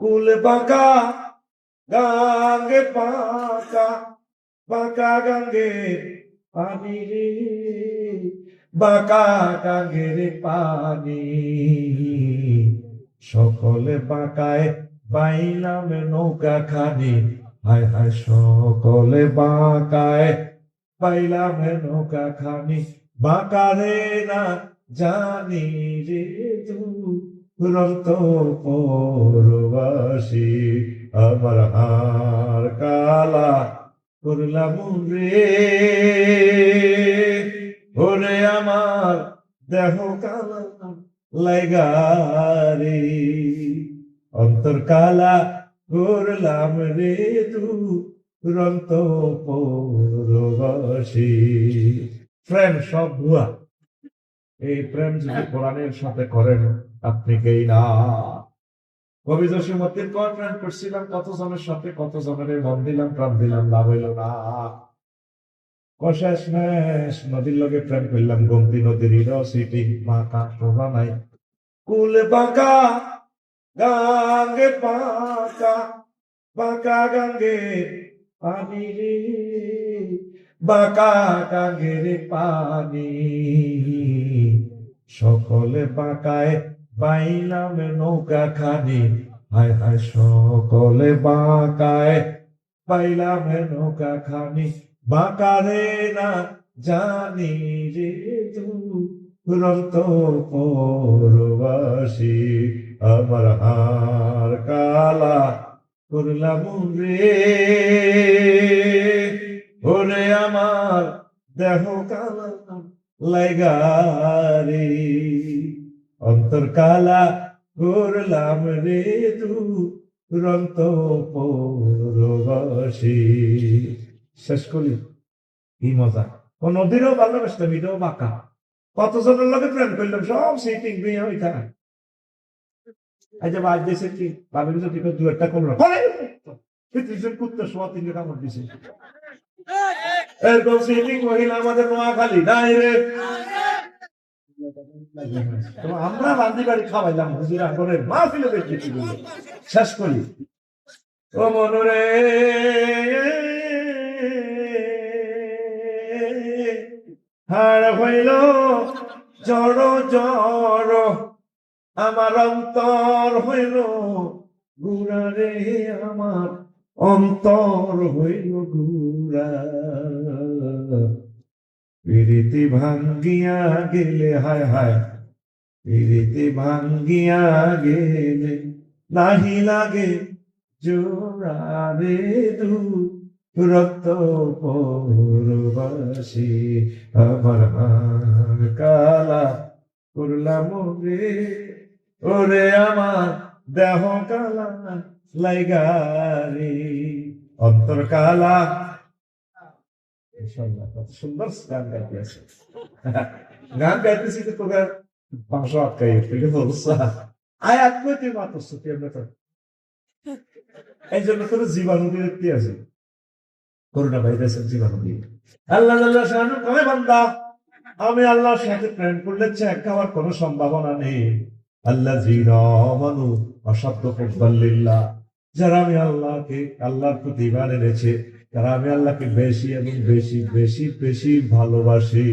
কুল বাঁকা গাঙ্গে বাঁকা বাঁকা গাঙ্গে পানি। রে বাঁকা গাঙ্গের পানি। সকলে বাঁকায় বাইলাম নৌকা খানি। হায় হায়, সকলে বাঁকায় পাইলাম নৌকা খানি। বাঁকা রে না জানি রে দুরন্ত পরবাসী আমার হার কালা করলাম রে ওরে আমার দেহ কালা লাইগারে অন্তর কালা করলাম রে দুরন্ত পরবাসী। প্রেম সব ভুয়া। এই প্রেম যদি কোরআনের সাথে করেন, আপনি কেই না? প্রেম করছিলাম কত জনের সাথে কত জনের মন দিলাম, প্রাণ দিলাম, লাভ হইল না। নদীর লগে প্রেম করলাম নদীর সিটি শোভা নাই। বাঁকা গাঙ্গে বাঁকা বাঁকা গাঙ্গে পানি রে বাঁকা গাঙ্গের পানি। সকলে বাঁকায় বাইলাম নৌকা খানি, হায় হায় সকলে বাঁকায়। পাইলাম নৌকা খানি, বাঁকা রে না জানি রে দুরন্ত পরবাসী, আমার হার কালা করলাম রে। ওরে আমার দেহ কালা লাইগারে অন্তর কালা করলাম রে দুরন্ত শেষ করি। কি মজা। ও নদীরও ভালোবাসতাম, এটাও বাঁকা কতজনের লোকে প্রেম করলাম, সব সিটিং বিয়ে যদি দু একটা সিটিং আমাদের নোয়াখালী। নাই রে। আমরা বান্দি বাড়ি খাওয়াইলাম, হুজুরা করে মা ফিলে দেখি শেষ করি। ও মনরে। হার হইল জড় জড়, আমার অন্তর হইল গুড়া রে, আমার অন্তর হইল গুড়া। প্রীতি ভাঙ্গিয়া গেলে, হায় হায়। প্রীতি ভাঙ্গিয়া গেলে নাহি লাগে জোড়া রে দু রক্ত পরবাসী, আমার হার কালা করলাম রে ওরে আমার দেহ কালা লাইগারে অন্তর কালা কত সুন্দর গান গাইতেছে গান গাইতেছি তো তোদের আটকাই আয়াত কইতে মাত্র আমরা তো এই জন্য তোর জীবাণু দিয়ে কি আছে করোনা ভাইরাসের জীবাণু দিয়ে আল্লাহ আল্লাহ শাহানু কবে বান্দা আমি আল্লাহর সাথে প্রেম করলে চেক খাওয়ার কোনো সম্ভাবনা নেই আল্লাহ জিনু অশব্দ কুব্বাল্লিল্লাহ যারা আমি আল্লাহকে আল্লাহর প্রতি ইমান এনেছে তারা আমি আল্লাহকে বেশি এবং বেশি বেশি বেশি ভালোবাসি।